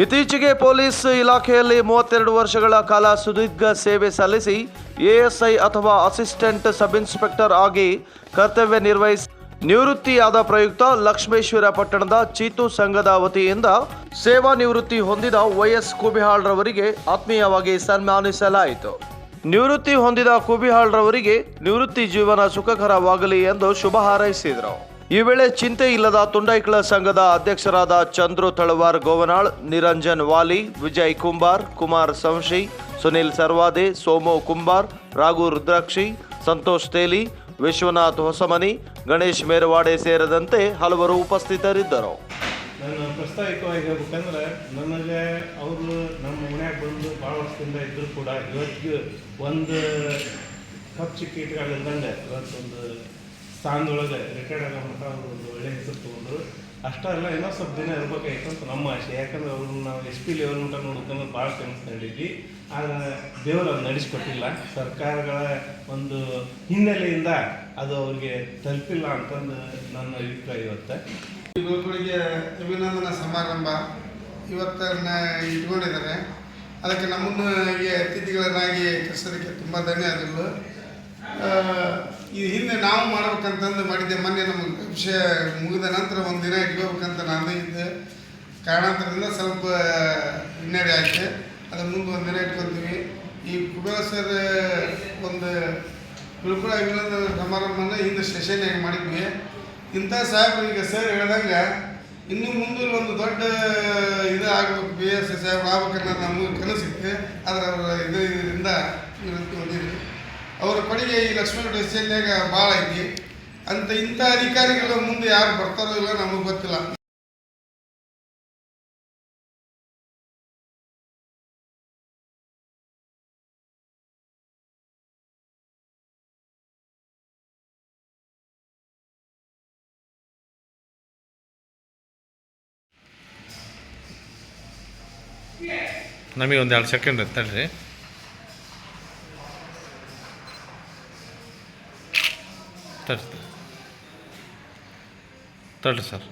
ಇತ್ತೀಚೆಗೆ ಪೊಲೀಸ್ ಇಲಾಖೆಯಲ್ಲಿ ಮೂವತ್ತೆರಡು ವರ್ಷಗಳ ಕಾಲ ಸುದೀರ್ಘ ಸೇವೆ ಸಲ್ಲಿಸಿ ಎಎಸ್ಐ ಅಥವಾ ಅಸಿಸ್ಟೆಂಟ್ ಸಬ್ ಇನ್ಸ್ಪೆಕ್ಟರ್ ಆಗಿ ಕರ್ತವ್ಯ ನಿರ್ವಹಿಸಿ ನಿವೃತ್ತಿಯಾದ ಪ್ರಯುಕ್ತ ಲಕ್ಷ್ಮೇಶ್ವರ ಪಟ್ಟಣದ ಚೀತು ಸಂಘದ ವತಿಯಿಂದ ಸೇವಾ ನಿವೃತ್ತಿ ಹೊಂದಿದ ವೈಎಸ್ ಕುಬಿಹಾಳ್ರವರಿಗೆ ಆತ್ಮೀಯವಾಗಿ ಸನ್ಮಾನಿಸಲಾಯಿತು. ನಿವೃತ್ತಿ ಹೊಂದಿದ ಕುಬಿಹಾಳ್ರವರಿಗೆ ನಿವೃತ್ತಿ ಜೀವನ ಸುಖಕರವಾಗಲಿ ಎಂದು ಶುಭ ಹಾರೈಸಿದರು. ಈ ವೇಳೆ ಚಿಂತೆ ಇಲ್ಲದ ತುಂಡೈಕ್ಳ ಸಂಘದ ಅಧ್ಯಕ್ಷರಾದ ಚಂದ್ರು ತಳವಾರ್ ಗೋವನಾಳ್, ನಿರಂಜನ್ ವಾಲಿ, ವಿಜಯ್ ಕುಂಬಾರ್, ಕುಮಾರ್ ಸಂಶಿ, ಸುನಿಲ್ ಸರ್ವಾದೆ, ಸೋಮೋ ಕುಂಬಾರ್, ರಾಘು ರುದ್ರಾಕ್ಷಿ, ಸಂತೋಷ್ ತೇಲಿ, ವಿಶ್ವನಾಥ್ ಹೊಸಮನಿ, ಗಣೇಶ್ ಮೇರವಾಡೆ ಸೇರಿದಂತೆ ಹಲವರು ಉಪಸ್ಥಿತರಿದ್ದರು. ನಾನು ಪ್ರಸ್ತಾವಿಕವಾಗಿ ಹೇಳ್ಬೇಕಂದ್ರೆ ನನಗೆ ಅವರು ನಮ್ಮ ಮನ್ಯಾಗ ಬಂದು ಭಾಳ ವರ್ಷದಿಂದ ಇದ್ದರೂ ಕೂಡ ಇವತ್ತಿಗೆ ಒಂದು ಕಪ್ ಚಿಕ್ಕ ಇಟ್ಕೊಂಡಿದ್ದಂಗೆ ಇವತ್ತೊಂದು ಸ್ಥಾನದೊಳಗೆ ರಿಟೈರ್ಡ್ ಆಗೋ ಮಟ್ಟ ಅವರು ಒಂದು ಒಳ್ಳೆ ಹೆಸರು ತೊಗೊಂಡ್ರು. ಅಷ್ಟೇ ಅಲ್ಲ ಇನ್ನೂ ಸ್ವಲ್ಪ ದಿನ ಇರಬೇಕಾಯ್ತು ಅಂತ ನಮ್ಮ ಆಸೆ. ಯಾಕಂದ್ರೆ ಅವ್ರನ್ನ ನಾವು ಎಸ್ ಪಿ ಲೆವೆಲ್ ಮಟ್ಟ ನೋಡ್ಕೊಂಡು ಭಾಳ ಕನಸು ನಡೀಲಿ. ಆದರೆ ದೇವರು ಅದು ನಡೆಸ್ಕೊಟ್ಟಿಲ್ಲ. ಸರ್ಕಾರಗಳ ಒಂದು ಹಿನ್ನೆಲೆಯಿಂದ ಅದು ಅವ್ರಿಗೆ ತಲುಪಿಲ್ಲ ಅಂತಂದು ನನ್ನ ಅಭಿಪ್ರಾಯ ಇವತ್ತು. ಯುವಕರಿಗೆ ಅಭಿನಂದನಾ ಸಮಾರಂಭ ಇವತ್ತನ್ನ ಇಟ್ಕೊಂಡಿದ್ದಾರೆ. ಅದಕ್ಕೆ ನಮ್ಮನ್ನು ಈ ಅತಿಥಿಗಳನ್ನಾಗಿ ಕರೆಸೋದಕ್ಕೆ ತುಂಬ ಧನ್ಯವಾದಗಳು. ಈ ಹಿಂದೆ ನಾವು ಮಾಡ್ಬೇಕಂತಂದು ಮಾಡಿದ್ದೆ. ಮೊನ್ನೆ ನಮಗೆ ವಿಷಯ ಮುಗಿದ ನಂತರ ಒಂದು ದಿನ ಇಟ್ಕೋಬೇಕಂತ ನಾನು ಇದ್ದೆ. ಕಾರಣಾಂತರದಿಂದ ಸ್ವಲ್ಪ ಹಿನ್ನಡೆ ಆಯ್ತು. ಅದ್ರ ಮುಂದೆ ಒಂದು ದಿನ ಇಟ್ಕೊತೀವಿ ಈ ಕುಬೇರ ಸರ್ ಒಂದು ಗುರುಕುಲ ಅಭಿನಂದನ ಸಮಾರಂಭನ ಹಿಂದೆ ಸೆಷನ್ಯಾಗಿ ಮಾಡಿದ್ವಿ. ಇಂಥ ಸಾಹೇಬ್ರು ಈಗ ಸರ್ ಹೇಳ್ದಂಗೆ ಇನ್ನು ಮುಂದೆ ಒಂದು ದೊಡ್ಡ ಇದು ಆಗ್ಬೇಕು. ಬಿ ಎಸ್ ಸಾಹೇಬ್ರು ಆಗ್ಬೇಕನ್ನೋದು ನಮಗೆ ಕನಸಿತ್ತು. ಆದರೆ ಅವರ ಇದು ಇದರಿಂದ ಅವರ ಕೊಡುಗೆ ಈ ಲಕ್ಷ್ಮಣ ಡೆಸ್ಟಿನ್ಯಾಗ ಭಾಳ ಐತಿ ಅಂತ ಇಂಥ ಅಧಿಕಾರಿಗಳು ಮುಂದೆ ಯಾರು ಬರ್ತಾರೋ ಇಲ್ಲ ನಮಗೆ ಗೊತ್ತಿಲ್ಲ. ನಮಗೆ ಒಂದು ಎರಡು ಸೆಕೆಂಡ್ ತಡ್ರಿ. ತಡ್ರಿ ತಡ್ರಿ ಸರ್